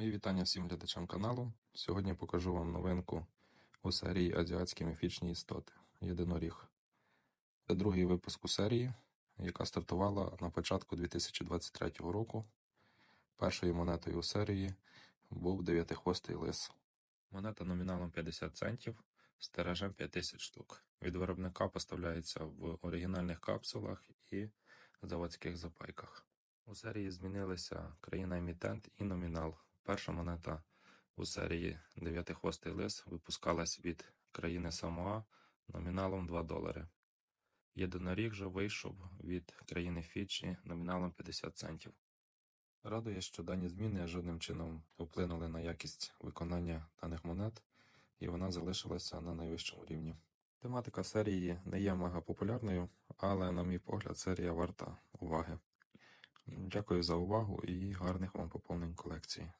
Мої вітання всім глядачам каналу. Сьогодні покажу вам новинку у серії Азіатські міфічні істоти Єдиноріг. Це другий випуск у серії, яка стартувала на початку 2023 року. Першою монетою у серії був дев'ятихвостий лис. Монета номіналом 50 центів з тиражем 5000 штук. Від виробника поставляється в оригінальних капсулах і заводських запайках. У серії змінилися країна-емітент і номінал. Перша монета у серії Дев'ятихвостий лис випускалась від країни Самоа номіналом 2 долари. Єдиноріг же вийшов від країни Фіджі номіналом 50 центів. Радує, що дані зміни жодним чином вплинули на якість виконання даних монет, і вона залишилася на найвищому рівні. Тематика серії не є мегапопулярною, але, на мій погляд, серія варта уваги. Дякую за увагу і гарних вам поповнень колекції.